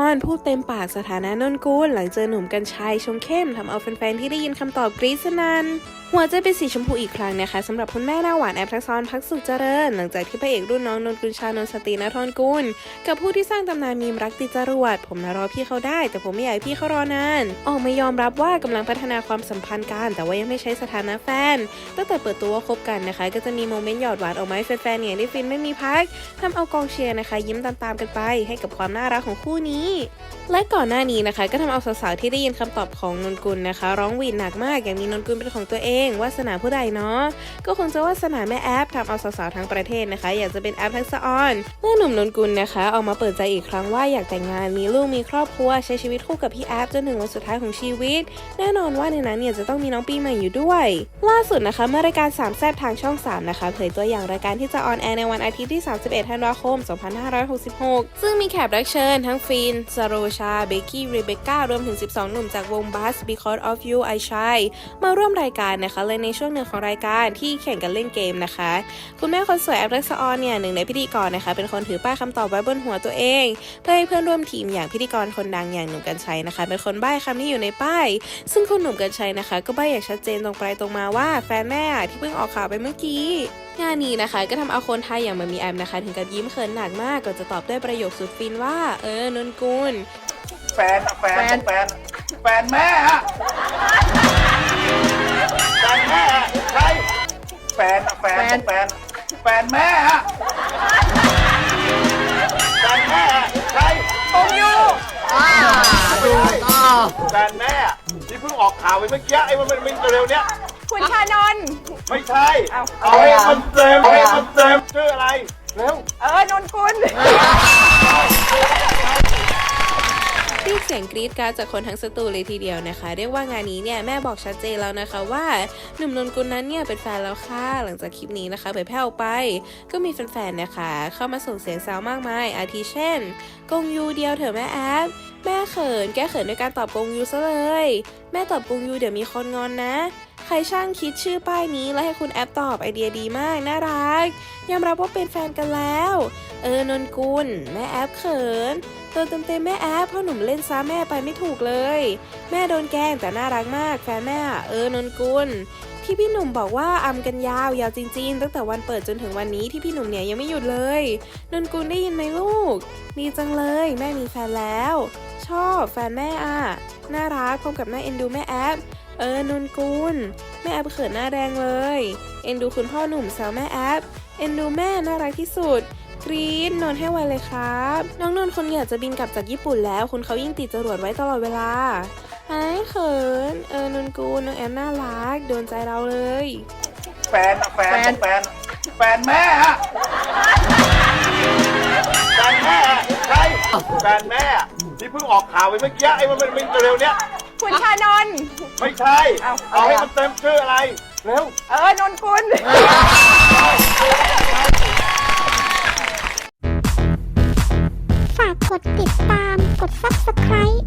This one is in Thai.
อนพูดเต็มปากสถานะนนกุลหลังเจอหนุ่มกัญชัยชงเข้มทำเอาแฟนๆที่ได้ยินคำตอบกรี๊ดสนัน่นหัวใจเป็นสีชมพูอีกครั้งนะคะสำหรับคุณแม่หน้าหวานแอปทักษรพักสุขเจริญ หลังจากที่พระเอกรุ่นน้องนนกุลชานนสตรีนทรกุลกับผู้ที่สร้างตำนานมีมรักติดจรวดผมนะรอพี่เขาได้ แต่ผมไม่อยากพี่เขารอนานออกมายอมรับว่ากำลังพัฒนาความสัมพันธ์กันแต่ว่ายังไม่ใช้สถานะแฟนตั้งแต่เปิดตัวว่าคบกันนะคะ ก็จะมีโมเมนต์หยอดหวานออกมาให้แฟนๆเนี่ยได้ฟินไม่มีพักทำเอากองเชียร์นะคะ ยิ้มตามๆกันไปให้กับความน่ารักของคู่นี้ และก่อนหน้านี้นะคะ ก็ทำเอาสาวๆที่ได้ยินคำตอบของนนกุลนะคะ ร้องหวีดหนักมาก อย่างมีนนกุลเป็นของตัวเองวาสนาผู้ใดเนาะก็คงจะวาสนาแม่แอปทำเอาสาวๆทั้งประเทศนะคะ อยากจะเป็นแอปทักษะออนเมื่อหนุ่มนนกุลนะคะออกมาเปิดใจอีกครั้งว่าอยากแต่งงานมีลูกมีครอบครัวใช้ชีวิตคู่กับพี่แอปจนถึงวันสุดท้ายของชีวิต แน่นอนว่าในนั้นเนี่ยจะต้องมีน้องปีใหม่อยู่ด้วย ล่าสุดนะคะเมื่อรายการ3แซบทางช่อง 3 นะคะเผยตัวอย่างรายการที่จะออนแอร์ในวันอาทิตย์ที่ 31 ธันวาคม 2566 ซึ่งมีแขกรับเชิญทั้งฟินซาโรชา เบกกี้ เรเบคก้า รวมถึง 12 หนุ่มจากวงบัส Because of You I Shy มาร่วมรายการนะคะเลยในช่วงหนึ่งของรายการที่แข่งกันเล่นเกมนะคะ คุณแม่คนสวยแอปรักษออนเนี่ยหนึ่งในพิธีกรนะคะ เป็นคนถือป้ายคำตอบไว้บนหัวตัวเอง เพื่อให้เพื่อนร่วมทีมอย่างพิธีกรคนดังอย่างหนุ่มกัญชัยนะคะ เป็นคนใบ้คำที่อยู่ในป้าย ซึ่งคุณหนุ่มกัญชัยนะคะ ก็ใบ้อย่างชัดเจนตรงไปตรงมาว่าแฟนแม่ที่เพิ่งออกข่าวไปเมื่อกี้งานนี้นะคะก็ทำเอาคนไทยอย่างมามีแอมนะคะ ถึงกับยิ้มเขินหนักมากก่อนจะตอบด้วยประโยคสุดฟินว่า เออนนกุลแฟนอะแฟนแฟน แฟนแม่อะแฟนแม่อะใครแฟนอะแฟนแฟน แฟนแม่อะแฟนแม่อะใครผมอยู่แฟนแม่อะที่เพิ่งออกข่าวไปเมื่อกี้ไอ้มันมันเร็วๆเนี้ยคุณชานนท์ไม่ใช่เอาให้มันเต็มให้มันเต็มชื่ออะไรเร็วเออนนกุล เรียกเสียงกรี๊ดการจากคนทั้งสตูเลยทีเดียวนะคะ เรียกว่างานนี้เนี่ยแม่บอกชัดเจนแล้วนะคะว่าหนุ่มนนกุลนั้นเนี่ยเป็นแฟนแล้วค่ะ หลังจากคลิปนี้นะคะเผยแพร่ออกไป ก็มีแฟนๆนะคะ เข้ามาส่งเสียงแซวมากมาย อาทิเช่น กงยูเดียวเถอะแม่แอปแม่เขินแก้เขินด้วยการตอบกงยูซะเลย แม่ตอบกงยูเดี๋ยวมีคนงอนนะใครช่างคิดชื่อป้ายนี้แล้วให้คุณแอปตอบไอเดียดีมากน่ารักยอมรับว่าเป็นแฟนกันแล้ว เออนนกุลแม่แอปเขิน ตัวเต็มๆแม่แอปพ่อหนุ่มเล่นซ้ำแม่ไปไม่ถูกเลย แม่โดนแกล้งแต่น่ารักมากแฟนแม่อะเออนนกุลที่พี่หนุ่มบอกว่าอำกันยาวยาวจริงๆ ตั้งแต่วันเปิดจนถึงวันนี้ที่พี่หนุ่มเนี่ยยังไม่หยุดเลย นนกุลได้ยินไหมลูก ดีจังเลย แม่มีแฟนแล้ว ชอบแฟนแม่อะน่ารักพร้อมกับน่เอ็นดูแม่แอปเออนนกุลแม่แอปเขินหน้าแดงเลย เอ็นดูคุณพ่อหนุ่มแซวแม่แอปเอ็นดูแม่น่ารักที่สุด กรี๊ดนอนให้ไวเลยครับ น้องนนท์คนอยากจะบินกลับจากญี่ปุ่นแล้ว คุณเขายิ่งติดจรวดไว้ตลอดเวลาหายเขิน เออนนกูลน้องแอมน่ารัก โดนใจเราเลย แฟนอะแฟนแฟน แฟนแม่อะแฟนแม่อะใครแฟนแม่อะที่เพิ่งออกข่าวไปเมื่อกี้ไอ้มันมันเร็วๆเนี้ยคุณชานนท์ไม่ใช่ เอาให้มันเต็มชื่ออะไร เร็วากกดติดตาม กด subscribe